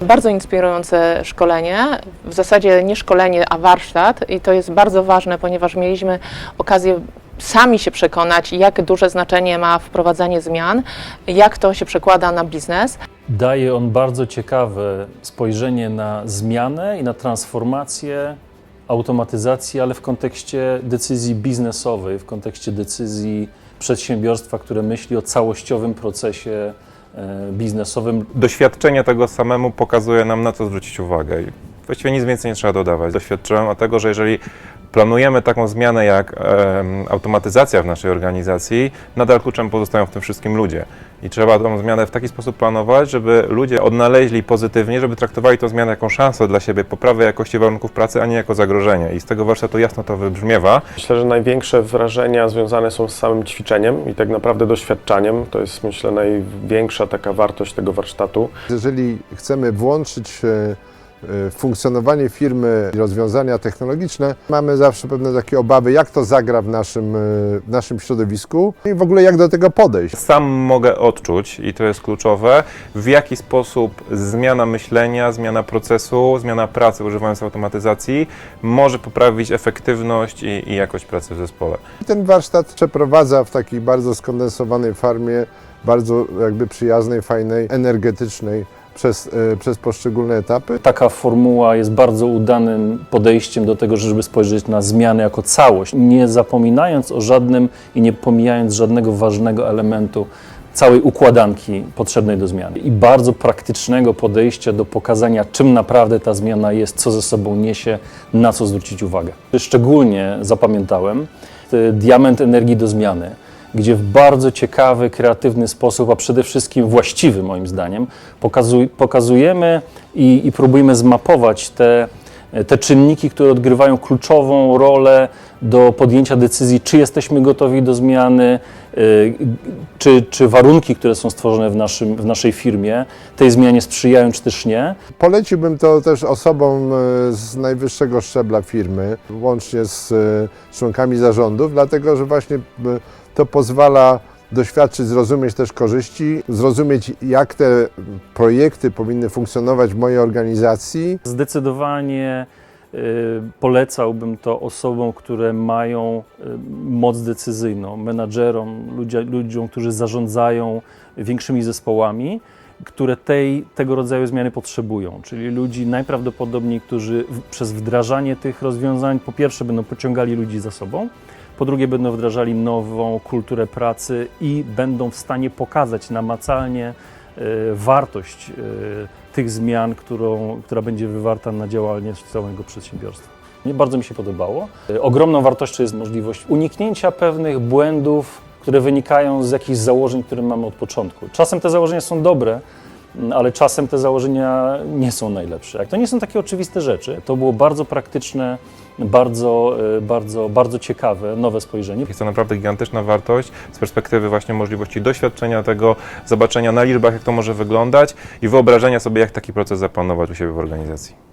bardzo inspirujące szkolenie. W zasadzie nie szkolenie, a warsztat i to jest bardzo ważne, ponieważ mieliśmy okazję sami się przekonać, jak duże znaczenie ma wprowadzanie zmian, jak to się przekłada na biznes. Daje on bardzo ciekawe spojrzenie na zmianę i na transformację, automatyzację, ale w kontekście decyzji biznesowej, w kontekście decyzji przedsiębiorstwa, które myśli o całościowym procesie biznesowym. Doświadczenie tego samemu pokazuje nam, na co zwrócić uwagę. Właściwie nic więcej nie trzeba dodawać. Doświadczyłem o tego, że jeżeli planujemy taką zmianę jak em, automatyzacja w naszej organizacji, nadal kluczem pozostają w tym wszystkim ludzie. I trzeba tą zmianę w taki sposób planować, żeby ludzie odnaleźli pozytywnie, żeby traktowali tę zmianę jako szansę dla siebie, poprawę jakości warunków pracy, a nie jako zagrożenie. I z tego warsztatu jasno to wybrzmiewa. Myślę, że największe wrażenia związane są z samym ćwiczeniem i tak naprawdę doświadczaniem. To jest myślę największa taka wartość tego warsztatu. Jeżeli chcemy włączyć e, e, funkcjonowanie firmy i rozwiązania technologiczne, mamy zawsze pewne takie obawy, jak to zagra w naszym, e, w naszym środowisku i w ogóle jak do tego podejść. Sam mogę odczuć, i to jest kluczowe, w jaki sposób zmiana myślenia, zmiana procesu, zmiana pracy używając automatyzacji może poprawić efektywność i, i jakość pracy w zespole. Ten warsztat przeprowadza w takiej bardzo skondensowanej formie, bardzo jakby przyjaznej, fajnej, energetycznej przez, e, przez poszczególne etapy. Taka formuła jest bardzo udanym podejściem do tego, żeby spojrzeć na zmiany jako całość, nie zapominając o żadnym i nie pomijając żadnego ważnego elementu całej układanki potrzebnej do zmiany. I bardzo praktycznego podejścia do pokazania, czym naprawdę ta zmiana jest, co ze sobą niesie, na co zwrócić uwagę. Szczególnie zapamiętałem y, diament energii do zmiany gdzie w bardzo ciekawy, kreatywny sposób, a przede wszystkim właściwy moim zdaniem, pokazuj, pokazujemy i, i próbujemy zmapować te, te czynniki, które odgrywają kluczową rolę do podjęcia decyzji, czy jesteśmy gotowi do zmiany, y, czy, czy warunki, które są stworzone w, naszym, w naszej firmie, tej zmianie sprzyjają, czy też nie. Poleciłbym to też osobom e, z najwyższego szczebla firmy, łącznie z e, członkami zarządów, dlatego że właśnie e, to pozwala doświadczyć, zrozumieć też korzyści, zrozumieć jak te projekty powinny funkcjonować w mojej organizacji. Zdecydowanie y, polecałbym to osobom, które mają y, moc decyzyjną, menadżerom, ludziom, którzy zarządzają większymi zespołami, które tej, tego rodzaju zmiany potrzebują, czyli ludzi najprawdopodobniej, którzy przez wdrażanie tych rozwiązań po pierwsze będą pociągali ludzi za sobą, po drugie będą wdrażali nową kulturę pracy i będą w stanie pokazać namacalnie y, wartość y, tych zmian, którą, która będzie wywarta na działalność całego przedsiębiorstwa. Mnie bardzo mi się podobało. Y, Ogromną wartością jest możliwość uniknięcia pewnych błędów, które wynikają z jakichś założeń, które mamy od początku. Czasem te założenia są dobre, ale czasem te założenia nie są najlepsze. Jak to nie są takie oczywiste rzeczy, to było bardzo praktyczne, bardzo, y, bardzo, bardzo ciekawe, nowe spojrzenie. Jest to naprawdę gigantyczna wartość z perspektywy właśnie możliwości doświadczenia tego, zobaczenia na liczbach, jak to może wyglądać i wyobrażenia sobie, jak taki proces zaplanować u siebie w organizacji.